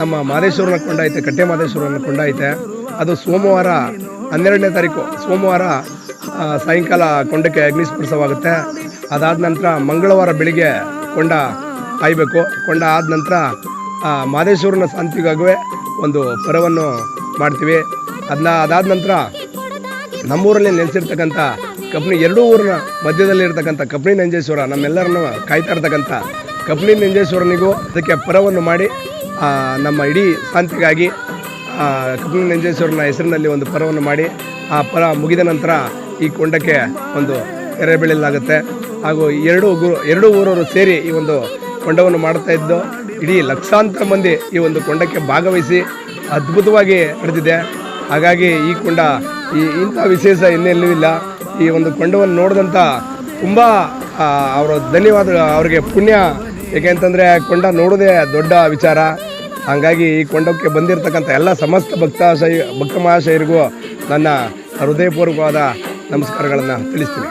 ನಮ್ಮ ಮಾದೇಶ್ವರನ ಕೊಂಡ ಐತೆ, ಕಟ್ಟೆ ಮಾದೇಶ್ವರನ ಕೊಂಡ ಐತೆ. ಅದು ಸೋಮವಾರ ಹನ್ನೆರಡನೇ ತಾರೀಕು, ಸೋಮವಾರ ಸಾಯಂಕಾಲ ಕೊಂಡಕ್ಕೆ ಅಗ್ನಿಸ್ಪರ್ಶವಾಗುತ್ತೆ. ಅದಾದ ನಂತರ ಮಂಗಳವಾರ ಬೆಳಿಗ್ಗೆ ಕೊಂಡ ಕಾಯಬೇಕು. ಕೊಂಡ ಆದ ನಂತರ ಮಾದೇಶ್ವರನ ಶಾಂತಿಗಾಗುವೆ ಒಂದು ಪರವನ್ನು ಮಾಡ್ತೀವಿ. ಅದನ್ನ ಅದಾದ ನಂತರ ನಮ್ಮೂರಲ್ಲಿ ನೆಲೆಸಿರ್ತಕ್ಕಂಥ ಕಪ್ನಿ, ಎರಡೂ ಊರಿನ ಮಧ್ಯದಲ್ಲಿ ಇರ್ತಕ್ಕಂಥ ಕಪ್ನಿ ನಂಜೇಶ್ವರ, ನಮ್ಮೆಲ್ಲರನ್ನು ಕಾಯ್ತಾ ಇರ್ತಕ್ಕಂಥ ಕಪ್ನಿ ನಂಜೇಶ್ವರನಿಗೂ ಅದಕ್ಕೆ ಪರವನ್ನು ಮಾಡಿ ನಮ್ಮ ಇಡೀ ಶಾಂತಿಗಾಗಿ ಕಪಿಲ ನಂಜೇಶ್ವರನ ಹೆಸರಿನಲ್ಲಿ ಒಂದು ಪರವನ್ನು ಮಾಡಿ, ಆ ಪರ ಮುಗಿದ ನಂತರ ಈ ಕೊಂಡಕ್ಕೆ ಒಂದು ಎರೆ ಬೆಳೆಯಲಾಗುತ್ತೆ ಹಾಗೂ ಎರಡು ಗುರು ಎರಡು ಊರವರು ಸೇರಿ ಈ ಒಂದು ಕೊಂಡವನ್ನು ಮಾಡ್ತಾ ಇದ್ದು, ಇಡೀ ಲಕ್ಷಾಂತರ ಮಂದಿ ಈ ಒಂದು ಕೊಂಡಕ್ಕೆ ಭಾಗವಹಿಸಿ ಅದ್ಭುತವಾಗಿ ನಡೆದಿದೆ. ಹಾಗಾಗಿ ಈ ಕೊಂಡ, ಈ ಇಂಥ ವಿಶೇಷ ಇನ್ನೆಲ್ಲೂ ಇಲ್ಲ. ಈ ಒಂದು ಕೊಂಡವನ್ನು ನೋಡಿದಂಥ ತುಂಬ ಅವರ ಧನ್ಯವಾದ, ಅವರಿಗೆ ಪುಣ್ಯ ಏಕೆಂತಂದರೆ ಕೊಂಡ ನೋಡೋದೇ ದೊಡ್ಡ ವಿಚಾರ. ಹಾಗಾಗಿ ಈ ಕೊಂಡಕ್ಕೆ ಬಂದಿರತಕ್ಕಂಥ ಎಲ್ಲ ಸಮಸ್ತ ಭಕ್ತಾಶಯ ಭಕ್ತ ಮಹಾಶಯರಿಗೂ ನನ್ನ ಹೃದಯಪೂರ್ವಕವಾದ ನಮಸ್ಕಾರಗಳನ್ನು ತಿಳಿಸ್ತೀನಿ.